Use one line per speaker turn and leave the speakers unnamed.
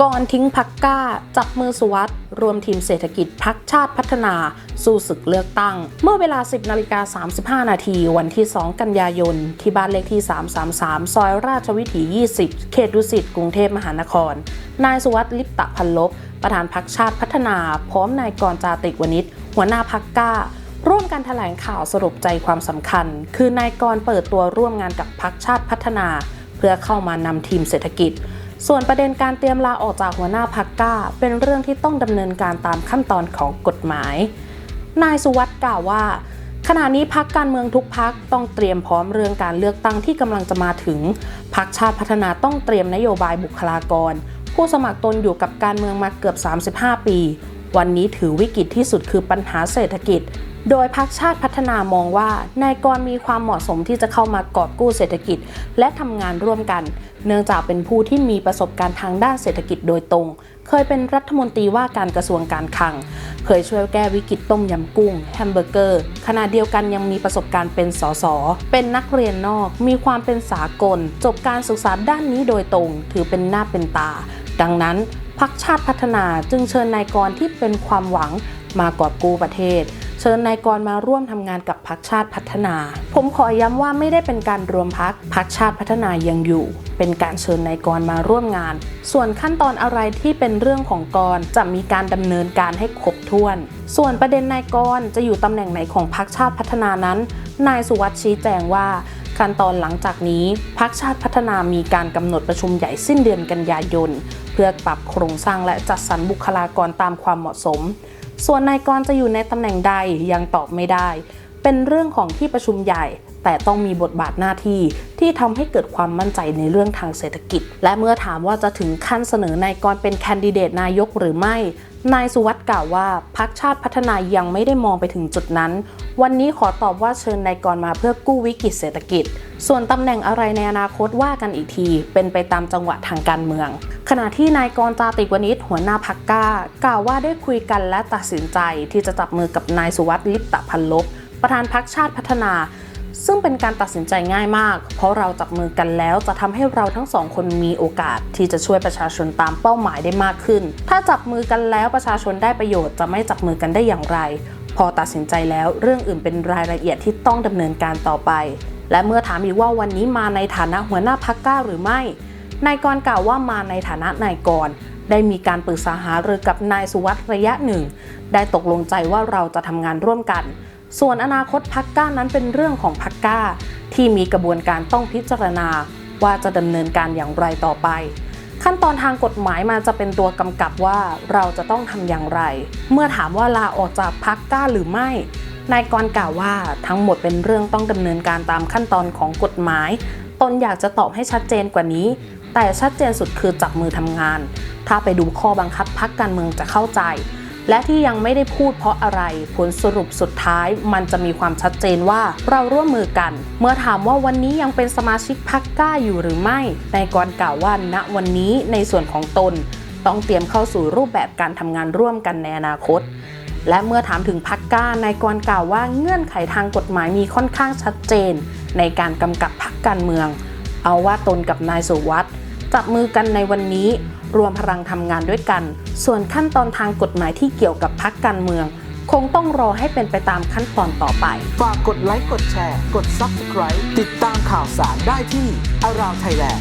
ก่อนทิ้งพักก้า จับมือสุวัสด์รวมทีมเศรษฐกิจพักชาติพัฒนา สู้ศึกเลือกตั้ง เมื่อเวลา 10นาฬิกา35 นาที วันที่ 2 กันยายน ที่บ้านเลขที่ 333 ซอยราชวิถี 20 เขตดุสิตกรุงเทพมหานคร นายสุวัสด์ลิปตะพันลบ ประธานพักชาติพัฒนา พร้อมนายกรจาติกวณิชหัวหน้าพักก้าร่วมกันแถลงข่าวสรุปใจความสำคัญ คือนายกรเปิดตัวร่วมงานกับพักชาติพัฒนา เพื่อเข้ามานำทีมเศรษฐกิจ ส่วนประเด็นการเตรียมลาออกจากหัวหน้าพักก้า เป็นเรื่องที่ต้องดำเนินการตามขั้นตอนของกฎหมาย นายสุวัสด์กล่าวว่า ขณะนี้พักการเมืองทุกพักต้องเตรียมพร้อมเรื่องการเลือกตั้งที่กำลังจะมาถึงพักชาติพัฒนาต้องเตรียมนโยบายบุคลากร ผู้สมัครตนอยู่กับการเมืองมาเกือบ 35 ปี วันนี้ถือวิกฤตที่สุดคือปัญหาเศรษฐกิจ โดยพักชาติพัฒนามองว่านายกรมีความเหมาะสมที่จะเข้ามากอบกู้เศรษฐกิจ และทำงานร่วมกัน เนื่องจากเป็นผู้ที่มีประสบการณ์ทางด้านเศรษฐกิจโดยตรง เคยเป็นรัฐมนตรีว่าการกระทรวงการคลัง เคยช่วยแก้วิกฤตต้มยำกุ้ง แฮมเบอร์เกอร์ ขณะเดียวกันยังมีประสบการณ์เป็นสส เป็นนักเรียนนอก มีความเป็นสากล จบการศึกษาด้านนี้โดยตรง ถือเป็นหน้าเป็นตา ดังนั้นพักชาติพัฒนาจึงเชิญนายกรที่เป็นความหวังมากอบกู้ประเทศ เชิญนายกรมาร่วมทำงานกับพักชาติพัฒนา ผมขอย้ำว่าไม่ได้เป็นการรวมพักพักชาติพัฒนายังอยู่ เป็นการเชิญนายกรมาร่วมงาน ส่วนขั้นตอนอะไรที่เป็นเรื่องของกรจะมีการดำเนินการให้ครบถ้วน ส่วนประเด็นนายกรจะอยู่ตำแหน่งไหนของพักชาติพัฒนานั้น นายสุวัสด์ชี้แจงว่าขั้นตอนหลังจากนี้พักชาติพัฒนามีการกำหนดประชุมใหญ่สิ้นเดือนกันยายน เพื่อปรับโครงสร้างและจัดสรรบุคลากรตามความเหมาะสม ส่วนนายกรจะอยู่ในตำแหน่งใดยังตอบไม่ได้ เป็นเรื่องของที่ประชุมใหญ่ แต่ต้องมีบทบาทหน้าที่ที่ทำให้เกิดความมั่นใจในเรื่องทางเศรษฐกิจ และเมื่อถามว่าจะถึงขั้นเสนอนายกรเป็นแคนดิเดตนายกหรือไม่ นายสุวัสด์กล่าวว่าพักชาติพัฒนายังไม่ได้มองไปถึงจุดนั้น วันนี้ขอตอบว่าเชิญนายกรมาเพื่อกู้วิกฤตเศรษฐกิจ ส่วนตำแหน่งอะไรในอนาคตว่ากันอีกที เป็นไปตามจังหวะทางการเมือง ขณะที่นายกรจาติกวณิชหัวหน้าพักก้ากล่าวว่าได้คุยกันและตัดสินใจที่จะจับมือกับนายสุวัสดิ์ลิปตะพันลบประธานพักชาติพัฒนา ซึ่งเป็นการตัดสินใจง่ายมาก เพราะเราจับมือกันแล้วจะทำให้เราทั้งสองคนมีโอกาสที่จะช่วยประชาชนตามเป้าหมายได้มากขึ้น ถ้าจับมือกันแล้วประชาชนได้ประโยชน์จะไม่จับมือกันได้อย่างไร พอตัดสินใจแล้วเรื่องอื่นเป็นรายละเอียดที่ต้องดำเนินการต่อไป และเมื่อถามอีกว่าวันนี้มาในฐานะหัวหน้าพักก้าหรือไม่ นายกรกล่าวว่ามาในฐานะนายกร ได้มีการปรึกษาหารือกับนายสุวัสด์ระยะหนึ่ง ได้ตกลงใจว่าเราจะทำงานร่วมกัน ส่วนอนาคตพักก้านั้นเป็นเรื่องของพักก้า ที่มีกระบวนการต้องพิจารณาว่าจะดำเนินการอย่างไรต่อไป ขั้นตอนทางกฎหมายมาจะเป็นตัวกำกับว่าเราจะต้องทำอย่างไร เมื่อถามว่าลาออกจากพักก้าหรือไม่นายกรกล่าวว่าทั้งหมดเป็นเรื่องต้องดำเนินการตามขั้นตอนของกฎหมาย ตนอยากจะตอบให้ชัดเจนกว่านี้ แต่ชัดเจนสุดคือจับมือทำงาน ถ้าไปดูข้อบังคับพักการเมืองจะเข้าใจ และที่ยังไม่ได้พูดเพราะอะไร ผลสรุปสุดท้ายมันจะมีความชัดเจนว่าเราร่วมมือกัน เมื่อถามว่าวันนี้ยังเป็นสมาชิกพักกล้าอยู่หรือไม่ นายกรกล่าวว่าณวันนี้ในส่วนของตน ต้องเตรียมเข้าสู่รูปแบบการทำงานร่วมกันในอนาคตและเมื่อถามถึงพักก้านายกรกล่าวว่าเงื่อนไขทางกฎหมายมีค่อนข้างชัดเจน ในการกำกับพักการเมือง เอาว่าตนกับนายสุวัสด์จับมือกันในวันนี้ รวมพลังทำงานด้วยกัน ส่วนขั้นตอนทางกฎหมายที่เกี่ยวกับพักการเมือง คงต้องรอให้เป็นไปตามขั้นตอนต่อไป
ฝากกดไลค์กดแชร์ กด Subscribe ติดตามข่าวสารได้ที่ Around Thailand